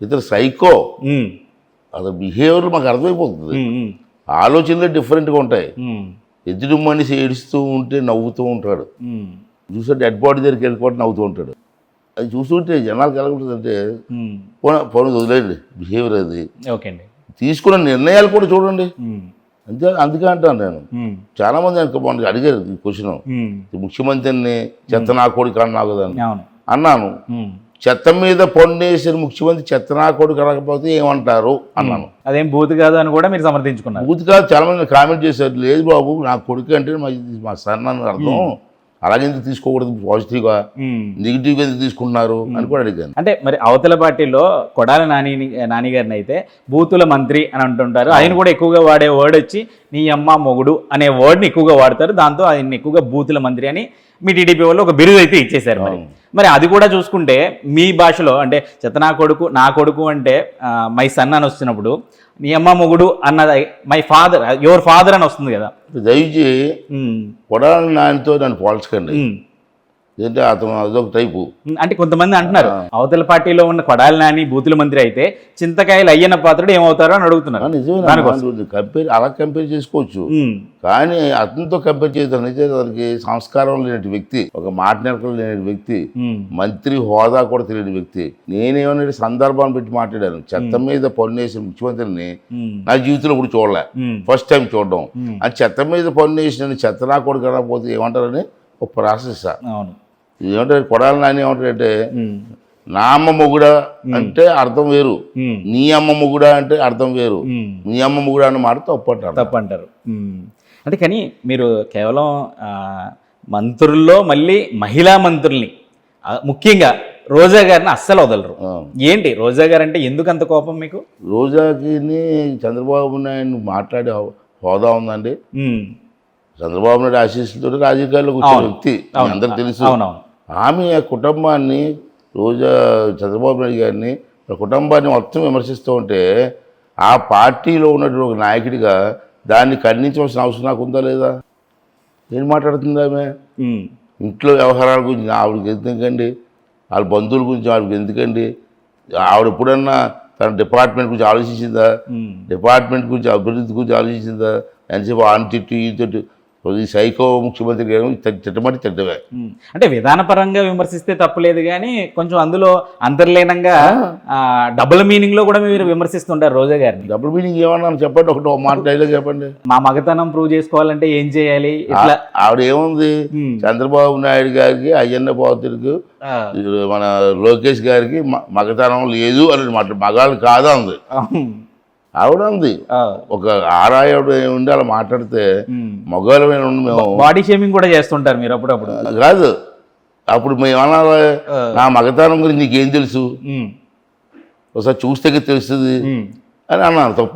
ఇతను సైకో. అది బిహేవియర్ మాకు అర్థమైపోతుంది. ఆలోచనలు డిఫరెంట్గా ఉంటాయి. ఎదుటి మనిషి ఏడుస్తూ ఉంటే నవ్వుతూ ఉంటాడు. చూస్తే డెడ్ బాడీ దగ్గరికి వెళ్ళిపోతే నవ్వుతూ ఉంటాడు. అది చూస్తుంటే జనాలకు ఎలా ఉంటుందంటే ఉమ్. పోనీ వదిలేండి బిహేవియర్ అది. తీసుకున్న నిర్ణయాలు కూడా చూడండి. అంతే అందుకే అంటాను నేను. ఉమ్, చాలామంది వెనక మొన్న అడిగారు ఈ క్వశ్చన్. ముఖ్యమంత్రిని చెత్త నా కొడుకు అన్నావు కదా అన్నాను. చెత్త మీద పొన్నేసిన ముఖ్యమంత్రి చెత్త నా కొడుకు అనకపోతే ఏమంటారు అన్నాను. అదేం బూత్ కాదు అని కూడా మీరు సమర్థించుకున్నారు. పూర్తి కాదు చాలా మంది కామెంట్ చేశారు లేదు బాబు నా కొడుకు అంటే మా మా సన్ అని అర్థం. అలాగే ఎందుకు తీసుకోకూడదు పాజిటివ్గా. నెగిటివ్గా ఎందుకు తీసుకున్నారు అని కూడా అడిగాను. అంటే మరి అవతల పార్టీలో కొడాల నాని నాని గారిని అయితే బూతుల మంత్రి అని అంటుంటారు. ఆయన కూడా ఎక్కువగా వాడే వర్డ్ వచ్చి నీ అమ్మ మొగుడు అనే వర్డ్ని ఎక్కువగా వాడతారు. దాంతో ఆయన ఎక్కువగా బూతుల మంత్రి అని మీ టీడీపీ వాళ్ళు ఒక బిరుదు అయితే ఇచ్చేశారు మరి. మరి అది కూడా చూసుకుంటే మీ భాషలో అంటే చెత్త నా కొడుకు నా కొడుకు అంటే మై సన్ అని వస్తున్నప్పుడు నీ అమ్మ మొగుడు అన్నది మై ఫాదర్ యువర్ ఫాదర్ అని వస్తుంది కదా. దయచేసి కొడాలి నాయనతో నన్ను పోల్చకండి. ఏంటంటే అతను అదొక టైపు. అంటే కొంతమంది అంటున్నారు అవతల పార్టీలో ఉన్న కొడాలి నాని బూతుల మంత్రి అయితే చింతకాయలు అయ్యన్న పాత్రుడు ఏమవుతారో అని అడుగుతున్నారు. నిజమే కంపేర్ అలా కంపేర్ చేసుకోవచ్చు. కానీ అతనితో కంపేర్ చేద్దాం అయితే అతనికి సంస్కారం లేని వ్యక్తి ఒక మాట లేని వ్యక్తి మంత్రి హోదా కూడా తెలియని వ్యక్తి. నేనేమన్నా సందర్భాన్ని పెట్టి మాట్లాడాను. చెత్త మీద పన్నేసిన ముఖ్యమంత్రిని నా జీవితంలో ఇప్పుడు చూడలే. ఫస్ట్ టైం చూడడం. ఆ చెత్త మీద పన్నేసిన చెత్త నా కూడా కనకపోతే ఏమంటారని ఒక ప్రాసెస్. అవును. ఏమంటారు కొడాలి నాని ఏమంటారంటే ఉమ్, నా అమ్మ మొగుడా అంటే అర్థం వేరు. నీ అమ్మ మొగుడా అంటే అర్థం వేరు. నీ అమ్మ మొగుడా అన్న మాట తప్పు అంటారు తప్పు అంటారు. అంటే కానీ మీరు కేవలం మంత్రుల్లో మళ్ళీ మహిళా మంత్రుల్ని ముఖ్యంగా రోజా గారిని అస్సలు వదలరు. ఏంటి? రోజా గారు అంటే ఎందుకు అంత కోపం మీకు? రోజాకి చంద్రబాబు నాయుడు మాట్లాడే హోదా ఉందండి. చంద్రబాబు నాయుడు ఆశీస్సులతో రాజకీయాల్లోకి వచ్చిన వ్యక్తి. మీ అందరికి తెలుసు. అవునవును. ఆమె ఆ కుటుంబాన్ని రోజా చంద్రబాబు నాయుడు గారిని కుటుంబాన్ని మొత్తం విమర్శిస్తూ ఉంటే ఆ పార్టీలో ఉన్నటువంటి ఒక నాయకుడిగా దాన్ని ఖండించవలసిన అవసరం నాకు ఉందా లేదా? ఏం మాట్లాడుతుంది ఆమె? ఇంట్లో వ్యవహారాల గురించి ఆవిడకి ఎందుకండి? వాళ్ళ బంధువుల గురించి ఆవిడకి ఎందుకండి? ఆవిడ ఎప్పుడన్నా తన డిపార్ట్మెంట్ గురించి ఆలోచించిందా? డిపార్ట్మెంట్ గురించి అభివృద్ధి గురించి ఆలోచించిందా? ఎంతసేపు ఆన్ తిట్టు ఈ తిట్టు ఈ సైకో ముఖ్యమంత్రి గారు తిట్ట- తిట్టమని తిట్టవే ఉమ్. అంటే విధానపరంగా విమర్శిస్తే తప్పులేదు కానీ కొంచెం అందులో అంతర్లీనంగా డబుల్ మీనింగ్లో కూడా మీరు విమర్శిస్తుంటారు రోజా గారిని. డబుల్ మీనింగ్ ఏమన్నా చెప్పండి ఒకటి ఒక మాట డైలాగ్ చెప్పండి. మా మగతనం ప్రూవ్ చేసుకోవాలంటే ఏం చేయాలి? ఇట్లా ఆవిడ ఏముంది? చంద్రబాబు నాయుడు గారికి అయ్యన్న పాత్రుడికి ఆ, మన లోకేష్ గారికి మగతనం లేదు అని మాట మగాళ్ళు కాదా ఉంది ఆవిడ ఉంది ఒక ఆరాయుడు ఉండి అలా మాట్లాడితే. మగవాళ్ళమైన మేము బాడీ షేమింగ్ కూడా చేస్తుంటారు మీరు అప్పుడప్పుడు. కాదు. అప్పుడు మేము అనాలి. నా మగతనం గురించి నీకేం తెలుసు? ఒకసారి చూస్తే తెలుస్తుంది. అని అన్నాను